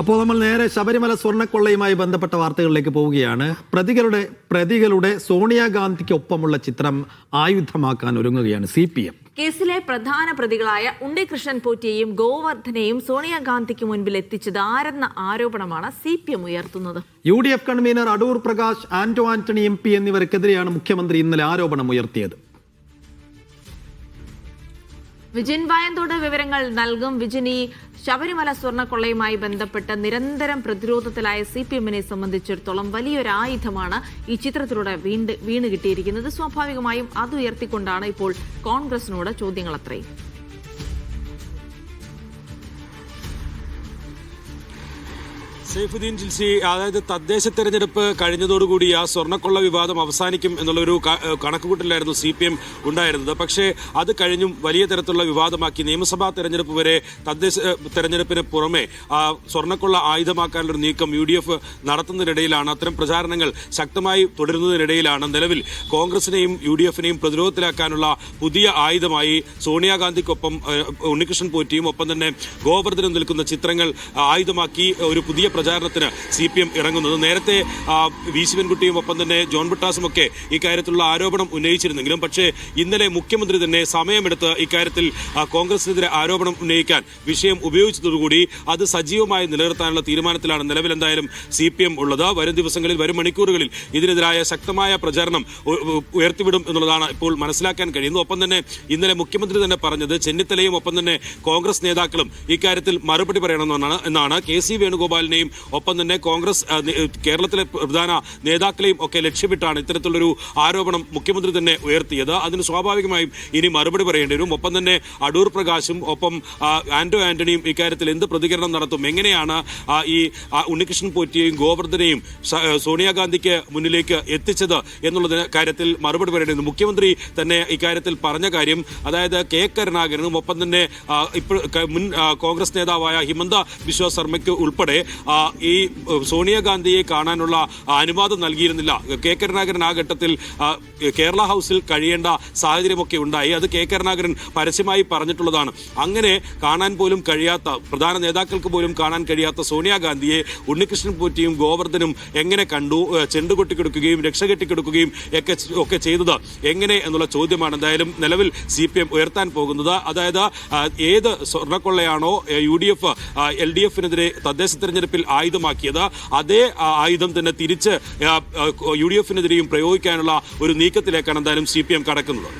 അപ്പോൾ നമ്മൾ നേരെ ശബരിമല സ്വർണക്കൊള്ളയുമായി ബന്ധപ്പെട്ട വാർത്തകളിലേക്ക് പോവുകയാണ്. പ്രതികളുടെ പ്രതികളുടെ സോണിയാഗാന്ധിക്കൊപ്പമുള്ള ചിത്രം ആയുധമാക്കാൻ ഒരുങ്ങുകയാണ് സി പി എം. കേസിലെ പ്രധാന പ്രതികളായ ഉണ്ണികൃഷ്ണൻ പോറ്റിയെയും ഗോവർദ്ധനെയും സോണിയാഗാന്ധിക്ക് മുൻപിൽ എത്തിച്ചത് ആരെന്ന ആരോപണമാണ് സി പി എം ഉയർത്തുന്നത്. U D F convenor Adoor Prakash Anto Antony M P എന്നിവർക്കെതിരെയാണ് മുഖ്യമന്ത്രി ഇന്നലെ ആരോപണം ഉയർത്തിയത്. വിജിൻ വായന്തോട് വിവരങ്ങൾ നൽകും. വിജിൻ ഈ ശബരിമല സ്വർണക്കൊള്ളയുമായി ബന്ധപ്പെട്ട് നിരന്തരം പ്രതിരോധത്തിലായ സി പി എമ്മിനെ സംബന്ധിച്ചിടത്തോളം വലിയൊരു ആയുധമാണ് ഈ ചിത്രത്തിലൂടെ വീണ്ട് വീണ് കിട്ടിയിരിക്കുന്നത്. സ്വാഭാവികമായും അത് ഉയർത്തിക്കൊണ്ടാണ് ഇപ്പോൾ കോൺഗ്രസിനോട് ചോദ്യങ്ങൾ അത്രയും സൈഫുദ്ദീൻ ജിൽസി അതായത് തദ്ദേശ തെരഞ്ഞെടുപ്പ് കഴിഞ്ഞതോടുകൂടി ആ സ്വർണക്കൊള്ള വിവാദം അവസാനിക്കും എന്നുള്ളൊരു കണക്കുകൂട്ടലായിരുന്നു സി പി എം ഉണ്ടായിരുന്നത്. പക്ഷേ അത് കഴിഞ്ഞും വലിയ തരത്തിലുള്ള വിവാദമാക്കി നിയമസഭാ തെരഞ്ഞെടുപ്പ് വരെ തദ്ദേശ തെരഞ്ഞെടുപ്പിന് പുറമെ സ്വർണക്കൊള്ള ആയുധമാക്കാനുള്ള ഒരു നീക്കം യു ഡി എഫ് നടത്തുന്നതിനിടയിലാണ്. അത്തരം പ്രചാരണങ്ങൾ ശക്തമായി തുടരുന്നതിനിടയിലാണ്. നിലവിൽ കോൺഗ്രസിനെയും യു ഡി എഫിനെയും പ്രതിരോധത്തിലാക്കാനുള്ള പുതിയ ആയുധമായി സോണിയാഗാന്ധിക്കൊപ്പം ഉണ്ണികൃഷ്ണൻ പോറ്റിയും ഒപ്പം തന്നെ ഗോവർദ്ധനം നിൽക്കുന്ന ചിത്രങ്ങൾ ആയുധമാക്കി ഒരു പുതിയ പ്രചാരണത്തിന് സി പി എം ഇറങ്ങുന്നത്. നേരത്തെ വി ശിവൻകുട്ടിയും ഒപ്പം തന്നെ ജോൺ ബിട്ടാസും ഒക്കെ ഇക്കാര്യത്തിലുള്ള ആരോപണം ഉന്നയിച്ചിരുന്നെങ്കിലും പക്ഷേ ഇന്നലെ മുഖ്യമന്ത്രി തന്നെ സമയമെടുത്ത് ഇക്കാര്യത്തിൽ കോൺഗ്രസിനെതിരെ ആരോപണം ഉന്നയിക്കാൻ വിഷയം ഉപയോഗിച്ചതോടുകൂടി അത് സജീവമായി നിലനിർത്താനുള്ള തീരുമാനത്തിലാണ് നിലവിൽ എന്തായാലും സി പി എം ഉള്ളത്. വരും ദിവസങ്ങളിൽ വരും മണിക്കൂറുകളിൽ ഇതിനെതിരായ ശക്തമായ പ്രചാരണം ഉയർത്തിവിടും എന്നുള്ളതാണ് ഇപ്പോൾ മനസ്സിലാക്കാൻ കഴിയുന്നത്. ഒപ്പം തന്നെ ഇന്നലെ മുഖ്യമന്ത്രി തന്നെ പറഞ്ഞത് ചെന്നിത്തലയും ഒപ്പം തന്നെ കോൺഗ്രസ് നേതാക്കളും ഇക്കാര്യത്തിൽ മറുപടി പറയണമെന്നാണ് എന്നാണ് കെ സി വേണുഗോപാലിനെയും ഒപ്പം തന്നെ കോൺഗ്രസ് കേരളത്തിലെ പ്രധാന നേതാക്കളെയും ഒക്കെ ലക്ഷ്യമിട്ടാണ് ഇത്തരത്തിലുള്ളൊരു ആരോപണം മുഖ്യമന്ത്രി തന്നെ ഉയർത്തിയത്. അതിന് സ്വാഭാവികമായും ഇനി മറുപടി പറയേണ്ടി വരും. ഒപ്പം തന്നെ അടൂർ പ്രകാശും ഒപ്പം ആന്റോ ആന്റണിയും ഇക്കാര്യത്തിൽ എന്ത് പ്രതികരണം നടത്തും എങ്ങനെയാണ് ഈ ഉണ്ണികൃഷ്ണൻ പോറ്റിയെയും ഗോവർദ്ധനെയും സോണിയാഗാന്ധിക്ക് മുന്നിലേക്ക് എത്തിച്ചത് എന്നുള്ളതിന് കാര്യത്തിൽ മറുപടി പറയേണ്ടത് മുഖ്യമന്ത്രി തന്നെ ഇക്കാര്യത്തിൽ പറഞ്ഞ കാര്യം അതായത് കെ കരുണാകരനും ഒപ്പം തന്നെ ഇപ്പോൾ മുൻ കോൺഗ്രസ് നേതാവായ ഹിമന്ത ബിശ്വ ശർമ്മയ്ക്ക് ഉൾപ്പെടെ ഈ സോണിയാഗാന്ധിയെ കാണാനുള്ള അനുവാദം നൽകിയിരുന്നില്ല. കെ കരുണാകരൻ ആ ഘട്ടത്തിൽ കേരള ഹൗസിൽ കഴിയേണ്ട സാഹചര്യമൊക്കെ ഉണ്ടായി. അത് കെ കരുണാകരൻ പരസ്യമായി പറഞ്ഞിട്ടുള്ളതാണ്. അങ്ങനെ കാണാൻ പോലും കഴിയാത്ത പ്രധാന നേതാക്കൾക്ക് പോലും കാണാൻ കഴിയാത്ത സോണിയാഗാന്ധിയെ ഉണ്ണികൃഷ്ണൻ പോറ്റിയും ഗോവർദ്ധനും എങ്ങനെ കണ്ടു? ചെണ്ടുകൊട്ടിക്കെടുക്കുകയും ചെണ്ട് കൊട്ടിക്കെടുക്കുകയും രക്ഷ കെട്ടിക്കെടുക്കുകയും ഒക്കെ ഒക്കെ ചെയ്തത് എങ്ങനെ എന്നുള്ള ചോദ്യമാണ് എന്തായാലും നിലവിൽ സി പി എം ഉയർത്താൻ പോകുന്നത്. അതായത് ഏത് സ്വർണക്കൊള്ളയാണോ U D F L D എഫിനെതിരെ തദ്ദേശ തെരഞ്ഞെടുപ്പിൽ ആയുധമാക്കിയത്. അതേ ആയുധം തന്നെ തിരിച്ച് യു ഡി എഫിനെതിരെയും പ്രയോഗിക്കാനുള്ള ഒരു നീക്കത്തിലേക്കാണ് എന്തായാലും സി പി എം കടക്കുന്നത്.